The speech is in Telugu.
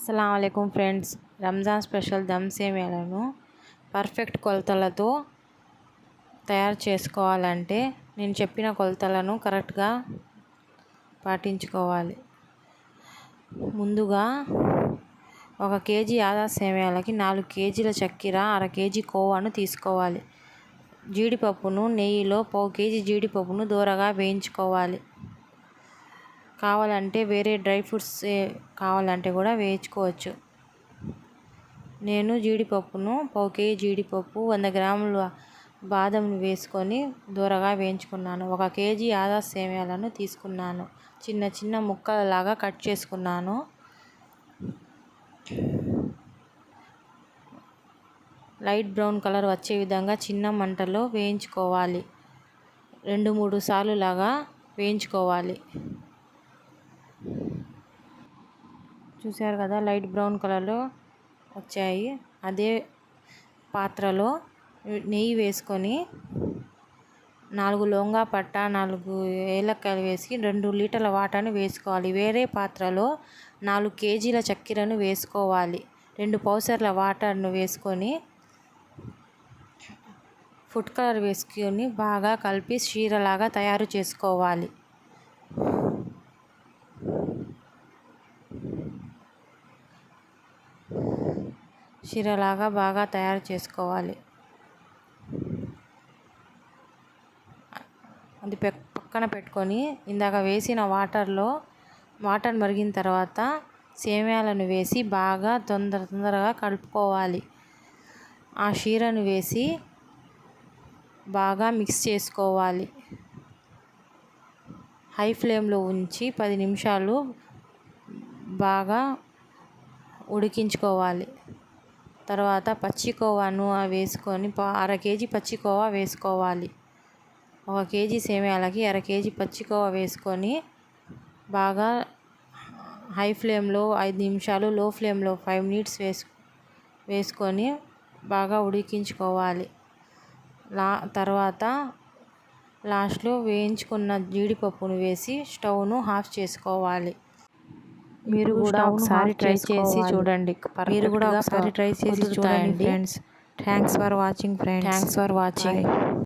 అస్సలం ఫ్రెండ్స్. రంజాన్ స్పెషల్ దమ్ సేమియాలను పర్ఫెక్ట్ కొలతలతో తయారు చేసుకోవాలంటే నేను చెప్పిన కొలతలను కరెక్ట్గా పాటించుకోవాలి. ముందుగా ఒక కేజీ ఆదా సేమియాలకి నాలుగు కేజీల చక్కెర అర కేజీ కోవాను తీసుకోవాలి. జీడిపప్పును నెయ్యిలో పావు కేజీ జీడిపప్పును దూరగా వేయించుకోవాలి. కావాలంటే వేరే డ్రై ఫ్రూట్స్ కావాలంటే కూడా వేయించుకోవచ్చు. నేను జీడిపప్పును పావు కేజీ జీడిపప్పు వంద గ్రాములు బాదం వేసుకొని దూరగా వేయించుకున్నాను. ఒక కేజీ ఆదా సేమియాలను తీసుకున్నాను. చిన్న చిన్న ముక్కలలాగా కట్ చేసుకున్నాను. లైట్ బ్రౌన్ కలర్ వచ్చే విధంగా చిన్న మంటలో వేయించుకోవాలి. రెండు మూడు సార్లు లాగా వేయించుకోవాలి. చూసారు కదా లైట్ బ్రౌన్ కలర్లో వచ్చాయి. అదే పాత్రలో నెయ్యి వేసుకొని నాలుగు లొంగా పట్ట నాలుగు ఏలక్కాయలు వేసి రెండు లీటర్ల వాటర్ని వేసుకోవాలి. వేరే పాత్రలో నాలుగు కేజీల చక్కెరను వేసుకోవాలి. రెండు పౌసర్ల వాటర్ను వేసుకొని ఫుడ్ కలర్ వేసుకొని బాగా కలిపి షీరలాగా తయారు చేసుకోవాలి. షీరలాగా బాగా తయారు చేసుకోవాలి. అది పక్కన పెట్టుకొని ఇందాక వేసిన వాటర్లో వాటర్ మరిగిన తర్వాత సేమ్యాలను వేసి బాగా తొందర తొందరగా కలుపుకోవాలి. ఆ షీరను వేసి బాగా మిక్స్ చేసుకోవాలి. హై ఫ్లేమ్లో ఉంచి పది నిమిషాలు బాగా ఉడికించుకోవాలి. తర్వాత పచ్చికోవాను వేసుకొని అర కేజీ పచ్చికోవా వేసుకోవాలి. ఒక కేజీ సేమియాలకి అర కేజీ పచ్చికోవా వేసుకొని బాగా హై ఫ్లేమ్లో ఐదు నిమిషాలు లో ఫ్లేమ్లో ఫైవ్ మినిట్స్ వేసు వేసుకొని బాగా ఉడికించుకోవాలి. లా తర్వాత లాస్ట్లో వేయించుకున్న జీడిపప్పును వేసి స్టవ్ను ఆఫ్ చేసుకోవాలి. మీరు కూడా ఒకసారి ట్రై చేసి చూడండి. మీరు కూడా ఒకసారి ట్రై చేసి చూడండి friends thanks for watching friends thanks for watching